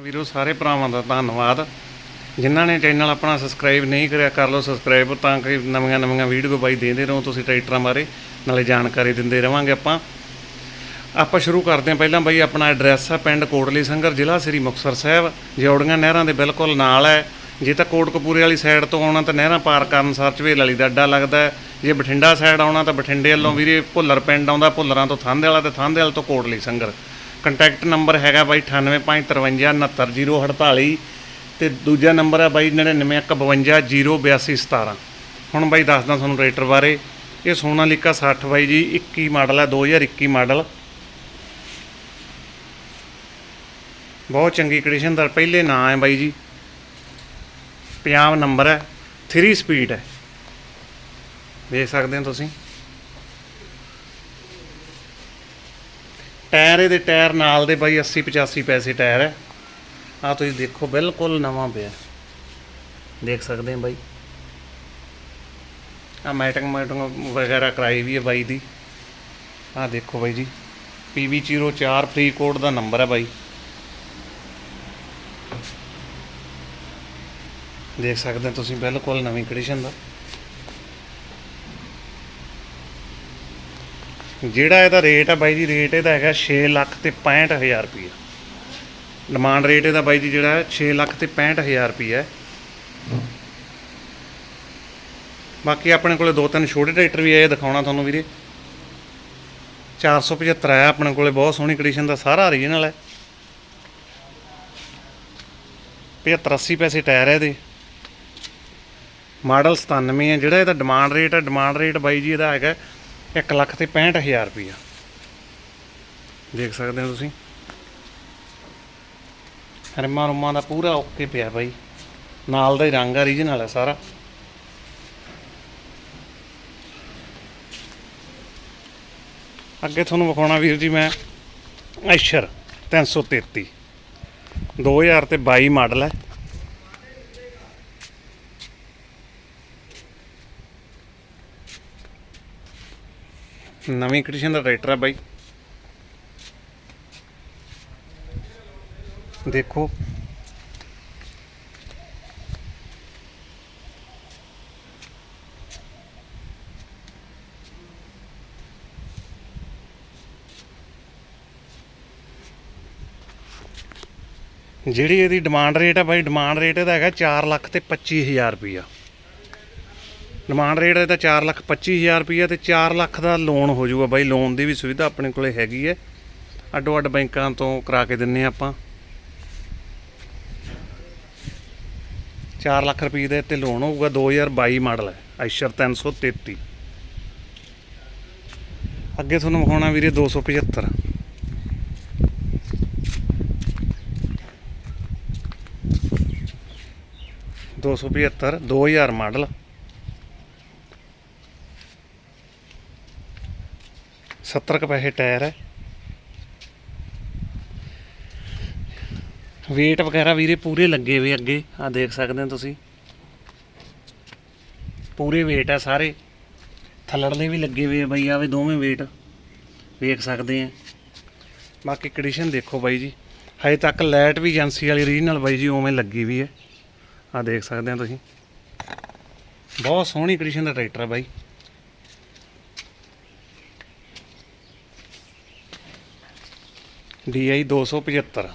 ਵੀਰੋ, ਸਾਰੇ ਭਰਾਵਾਂ ਦਾ ਧੰਨਵਾਦ। ਜਿਨ੍ਹਾਂ ਨੇ ਚੈਨਲ ਆਪਣਾ ਸਬਸਕ੍ਰਾਈਬ ਨਹੀਂ ਕਰਿਆ, ਕਰ ਲਓ ਸਬਸਕ੍ਰਾਈਬ ਤਾਂ ਕਿ ਨਵੀਆਂ ਨਵੀਆਂ ਵੀਡੀਓ ਬਾਈ ਦੇਂਦੇ ਰਹੋ, ਤੁਸੀਂ ਟਰੈਕਟਰਾਂ ਬਾਰੇ, ਨਾਲੇ ਜਾਣਕਾਰੀ ਦਿੰਦੇ ਰਵਾਂਗੇ ਆਪਾਂ। ਆਪਾਂ ਸ਼ੁਰੂ ਕਰਦੇ ਹਾਂ ਪਹਿਲਾਂ ਬਾਈ, ਆਪਣਾ ਐਡਰੈਸ ਆ ਪਿੰਡ ਕੋਟਲੀ ਸੰਗਰ, ਜ਼ਿਲ੍ਹਾ ਸ੍ਰੀ ਮੁਕਤਸਰ ਸਾਹਿਬ। ਜੋੜੀਆਂ ਨਹਿਰਾਂ ਦੇ ਬਿਲਕੁਲ ਨਾਲ ਹੈ, ਜੇ ਤਾਂ ਕੋਟਕਪੂਰੇ ਵਾਲੀ ਸਾਈਡ ਤੋਂ ਆਉਣਾ ਤਾਂ ਨਹਿਰਾਂ ਪਾਰ ਕਰਨ ਸਾਰ ਝਵੇਲ ਵਾਲੀ ਦਾ ਅੱਡਾ ਲੱਗਦਾ ਜੇ ਬਠਿੰਡਾ ਸਾਈਡ ਆਉਣਾ ਤਾਂ ਬਠਿੰਡੇ ਵੱਲੋਂ ਵੀਰੇ ਭੁੱਲਰ ਪਿੰਡ ਆਉਂਦਾ, ਭੁੱਲਰਾਂ ਤੋਂ ਥਾਂਦੇ ਵਾਲਾ ਤੇ ਥਾਂਦੇ ਵਾਲਾ ਤੋਂ ਕੋਟਲੀ ਸੰਗਰ। ਕੰਟੈਕਟ ਨੰਬਰ ਹੈਗਾ ਬਾਈ 9853599048 ਤੇ ਦੂਜਾ ਨੰਬਰ ਹੈ ਬਾਈ 9915208217 ਹੁਣ ਬਾਈ ਦੱਸਦਾ ਤੁਹਾਨੂੰ ਰੇਟਰ ਬਾਰੇ। ਇਹ ਸੋਨਾਲੀਕਾ 60 ਬਾਈ ਜੀ 21 ਮਾਡਲ ਹੈ 2021 ਮਾਡਲ। ਬਹੁਤ ਚੰਗੀ ਕੰਡੀਸ਼ਨ ਦਾ ਪਹਿਲੇ ਨਾਂ ਹੈ ਬਾਈ ਜੀ। ਪੰਜਾਬ ਨੰਬਰ ਹੈ 3 ਸਪੀਡ ਹੈ। ਦੇਖ ਸਕਦੇ ਹੋ ਤੁਸੀਂ। ਟਾਇਰ, ਇਹਦੇ ਟਾਇਰ ਨਾਲ ਦੇ ਬਾਈ 80 85 ਪੈਸੇ ਟਾਇਰ ਹੈ। ਆ ਤੁਸੀਂ ਦੇਖੋ, ਬਿਲਕੁਲ ਨਵਾਂ ਪਿਆ। ਦੇਖ ਸਕਦੇ ਹੋ ਬਾਈ। ਆ ਮੈਟਿੰਗ ਮੈਟਿੰਗ ਵਗੈਰਾ ਕਰਾਈ ਵੀ ਹੈ ਬਾਈ ਦੀ। ਆ ਦੇਖੋ ਬਾਈ ਜੀ। PB04 ਫਰੀਦਕੋਟ ਦਾ ਨੰਬਰ ਹੈ ਬਾਈ। ਦੇਖ ਸਕਦੇ ਹੋ ਤੁਸੀਂ, ਬਿਲਕੁਲ ਨਵੀਂ ਕੰਡੀਸ਼ਨ ਦਾ। ਜਿਹੜਾ ਇਹਦਾ ਰੇਟ ਆ ਬਾਈ ਜੀ ਰੇਟ ਇਹਦਾ ਹੈਗਾ 6 ਲੱਖ ਤੇ 65000 ਰੁਪਏ ਡਿਮਾਂਡ ਰੇਟ ਇਹਦਾ ਬਾਈ ਜੀ ਜਿਹੜਾ ਹੈ 6 ਲੱਖ ਤੇ 65000 ਰੁਪਏ ਹੈ। ਬਾਕੀ ਆਪਣੇ ਕੋਲੇ ਦੋ ਤਿੰਨ ਛੋਟੇ ਟਰੈਕਟਰ ਵੀ ਆਏ ਦਿਖਾਉਣਾ ਤੁਹਾਨੂੰ ਵੀਰੇ। 475 ਹੈ, ਆਪਣੇ ਕੋਲੇ ਬਹੁਤ ਸੋਹਣੀ ਕੰਡੀਸ਼ਨ ਦਾ ਸਾਰਾ ਓਰੀਜਨਲ ਹੈ। 75 80 ਪੈਸੇ ਟਾਇਰ ਹੈ ਇਹਦੇ। ਮਾਡਲ 97 ਹੈ, ਜਿਹੜਾ ਇਹਦਾ ਡਿਮਾਂਡ ਰੇਟ ਹੈ ਡਿਮਾਂਡ ਰੇਟ ਬਾਈ ਜੀ ਇਹਦਾ ਹੈਗਾ 1 ਲੱਖ ਤੇ 65000 ਰੁਪਇਆ ਦੇਖ ਸਕਦੇ ਹੋ ਤੁਸੀਂ? ਰਮਾ ਰੁਮਾ ਦਾ ਪੂਰਾ ਓਕੇ ਪਿਆ ਬਾਈ। ਨਾਲ ਦਾ ਹੀ ਰੰਗ ਆ ਰੀਜਨਲ ਹੈ ਸਾਰਾ। ਅੱਗੇ ਤੁਹਾਨੂੰ ਵਿਖਾਉਣਾ ਵੀਰ ਜੀ ਮੈਂ ਐਸ਼ਰ 333 2000 ਤੇ 22 ਮਾਡਲ ਹੈ। ਨਵੀਂ ਕੰਡੀਸ਼ਨ ਦਾ ਟਰੈਕਟਰ ਹੈ ਬਾਈ। ਦੇਖੋ। ਜਿਹੜੀ ਇਹਦੀ ਡਿਮਾਂਡ ਰੇਟ ਹੈ ਬਾਈ ਡਿਮਾਂਡ ਰੇਟ ਇਹਦਾ ਹੈਗਾ 4 ਲੱਖ ਤੇ 25000 ਰੁਪਈਆ। ਡਿਮਾਂਡ ਰੇਟ ਇਹਦਾ 4 ਲੱਖ 25000 ਰੁਪਈਆ ਤੇ 4 ਲੱਖ ਦਾ ਲੋਨ ਹੋ ਜਾਊਗਾ ਬਾਈ ਲੋਨ ਦੀ ਵੀ ਸੁਵਿਧਾ ਆਪਣੇ ਕੋਲੇ ਹੈਗੀ ਹੈ। ਅੱਡੋ ਅੱਡ ਬੈਂਕਾਂ ਤੋਂ ਕਰਾ ਕੇ ਦਿੰਨੇ ਆਪਾਂ। 4 ਲੱਖ ਰੁਪਏ ਦੇ ਤੇ ਲੋਨ ਹੋਊਗਾ 2022 ਮਾਡਲ ਹੈ, ਆਇਸ਼ਰ 333 ਅੱਗੇ ਤੁਹਾਨੂੰ ਹੋਣਾ ਵੀਰੇ 275 275 2000 ਮਾਡਲ। ਸੱਤਰ ਕੁ ਪੈਸੇ ਟਾਇਰ ਹੈ। ਵੇਟ ਵਗੈਰਾ ਵੀਰੇ ਪੂਰੇ ਲੱਗੇ ਹੋਏ ਅੱਗੇ ਆ ਦੇਖ ਸਕਦੇ ਹੋ ਤੁਸੀਂ। ਪੂਰੇ ਵੇਟ ਆ ਸਾਰੇ। ਥੱਲੜਲੇ ਵੀ ਲੱਗੇ ਹੋਏ ਆ ਬਾਈ ਆਵੇ ਦੋਵੇਂ ਵੇਟ ਵੇਖ ਸਕਦੇ ਆ। ਬਾਕੀ ਕੰਡੀਸ਼ਨ ਦੇਖੋ ਬਾਈ ਜੀ। ਹਜੇ ਤੱਕ ਲਾਈਟ ਵੀ ਏਜੰਸੀ ਵਾਲੀ ਰੀਜਨਲ ਬਾਈ ਜੀ ਉਵੇਂ ਲੱਗੀ ਵੀ ਹੈ। ਆ ਦੇਖ ਸਕਦੇ ਆ ਤੁਸੀਂ। ਬਹੁਤ ਸੋਹਣੀ ਕੰਡੀਸ਼ਨ ਦਾ ਟਰੈਕਟਰ ਹੈ ਬਾਈ। DI 275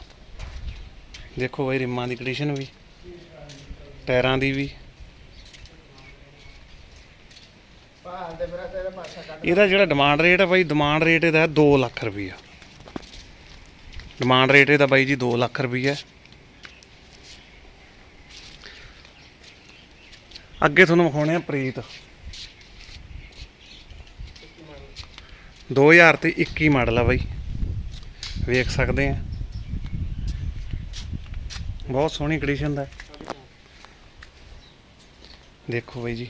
ਦੇਖੋ ਬਾਈ, ਰਿਮਾਂ ਦੀ ਕੰਡੀਸ਼ਨ ਵੀ, ਟਾਇਰਾਂ ਦੀ ਵੀ। ਇਹਦਾ ਜਿਹੜਾ ਡਿਮਾਂਡ ਰੇਟ ਹੈ ਬਾਈ ਡਿਮਾਂਡ ਰੇਟ ਇਹਦਾ ਹੈ 2 ਲੱਖ ਰੁਪਈਆ। ਡਿਮਾਂਡ ਰੇਟ ਇਹਦਾ ਬਾਈ ਜੀ 2 ਲੱਖ ਰੁਪਈਆ। ਅੱਗੇ ਤੁਹਾਨੂੰ ਵਿਖਾਉਣੇ ਆ ਪ੍ਰੀਤ। 2000 ਤੇ 21 ਮਾਡਲ ਆ ਬਾਈ। ਵੇਖ ਸਕਦੇ ਆ। ਬਹੁਤ ਸੋਹਣੀ ਕੰਡੀਸ਼ਨ ਦਾ। ਦੇਖੋ ਬਾਈ ਜੀ।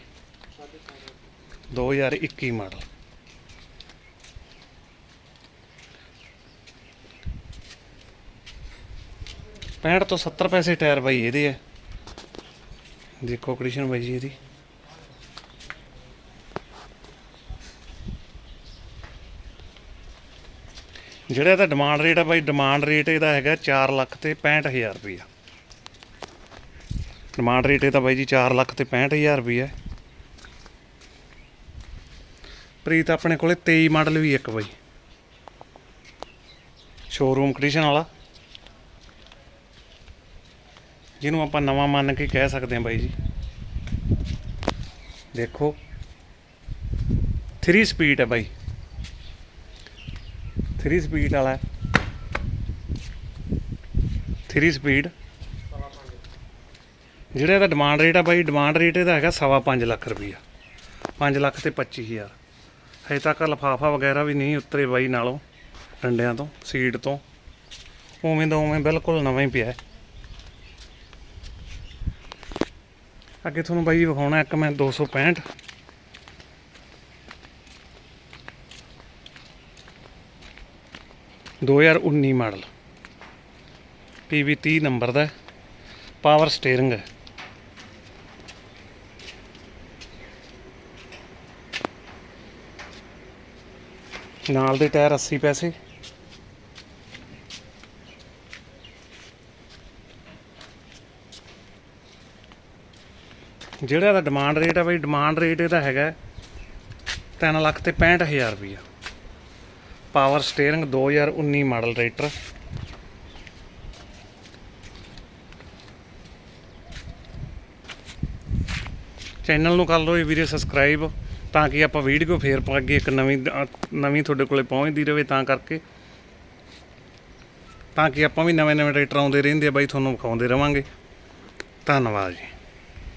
2021 ਮਾਡਲ ਪੈਂਹਠ ਤੋਂ 70 ਪੈਸੇ ਟਾਇਰ ਬਾਈ ਇਹਦੇ ਹੈ ਦੇਖੋ ਕੰਡੀਸ਼ਨ ਬਾਈ ਜੀ ਇਹਦੀ। ਜਿਹੜਾ ਇਹਦਾ ਡਿਮਾਂਡ ਰੇਟ ਆ ਬਾਈ ਡਿਮਾਂਡ ਰੇਟ ਇਹਦਾ ਹੈਗਾ 4 ਲੱਖ ਤੇ 65000 ਰੁਪਈਆ। ਡਿਮਾਂਡ ਰੇਟ ਇਹਦਾ ਬਾਈ ਜੀ 4 ਲੱਖ ਤੇ 65000 ਰੁਪਈਆ। ਪ੍ਰੀਤ ਆਪਣੇ ਕੋਲੇ 23 ਮਾਡਲ ਵੀ ਇੱਕ ਬਾਈ। ਸ਼ੋਰੂਮ ਕੰਡੀਸ਼ਨ ਵਾਲਾ। ਜਿਹਨੂੰ ਆਪਾਂ ਨਵਾਂ ਮੰਨ ਕੇ ਕਹਿ ਸਕਦੇ ਹਾਂ ਬਾਈ ਜੀ। ਦੇਖੋ। 3 ਸਪੀਡ ਹੈ ਬਾਈ। 3 ਸਪੀਡ ਵਾਲਾ 3 ਸਪੀਡ। ਜਿਹੜਾ ਇਹਦਾ ਡਿਮਾਂਡ ਰੇਟ ਆ ਬਾਈ ਡਿਮਾਂਡ ਰੇਟ ਇਹਦਾ ਹੈਗਾ ਸਵਾ ਪੰਜ ਲੱਖ ਰੁਪਈਆ। 5 ਲੱਖ ਤੇ 25000 ਹਜੇ ਤੱਕ ਲਫਾਫਾ ਵਗੈਰਾ ਵੀ ਨਹੀਂ ਉਤਰੇ ਬਾਈ ਨਾਲੋਂ, ਡੰਡਿਆਂ ਤੋਂ ਸੀਟ ਤੋਂ। ਉਵੇਂ ਦਾ ਉਵੇਂ ਬਿਲਕੁਲ ਨਵਾਂ ਹੀ ਪਿਆ ਅੱਗੇ ਤੁਹਾਨੂੰ ਬਾਈ ਵਿਖਾਉਣਾ, ਇੱਕ ਮੈਂ 265 2019 ਮਾਡਲ। PV 30 ਨੰਬਰ ਦਾ ਪਾਵਰ ਸਟੀਅਰਿੰਗ ਹੈ। ਨਾਲ ਦੇ ਟਾਇਰ 80 ਪੈਸੇ। ਜਿਹੜਾ ਇਹਦਾ ਡਿਮਾਂਡ ਰੇਟ ਆ ਬਈ ਡਿਮਾਂਡ ਰੇਟ ਇਹਦਾ ਹੈਗਾ 3 ਲੱਖ ਤੇ 65000 ਰੁਪਈਆ। ਪਾਵਰ ਸਟੀਅਰਿੰਗ 2019 ਮਾਡਲ ਰੇਟਰ। ਚੈਨਲ ਨੂੰ ਕਰ ਲਓ ਇਹ ਵੀਰੇ ਸਬਸਕ੍ਰਾਈਬ ਤਾਂ ਕਿ ਆਪਾਂ ਵੀਡੀਓ ਫੇਰ ਪਾ ਅੱਗੇ ਇੱਕ ਨਵੀਂ ਨਵੀਂ ਤੁਹਾਡੇ ਕੋਲੇ ਪਹੁੰਚਦੀ ਰਹੇ ਤਾਂ ਕਰਕੇ। ਤਾਂ ਕਿ ਆਪਾਂ ਵੀ ਨਵੇਂ ਨਵੇਂ ਟਰੈਕਟਰ ਆਉਂਦੇ ਰਹਿੰਦੇ ਆ ਬਾਈ, ਤੁਹਾਨੂੰ ਵਿਖਾਉਂਦੇ ਰਵਾਂਗੇ। ਧੰਨਵਾਦ ਜੀ।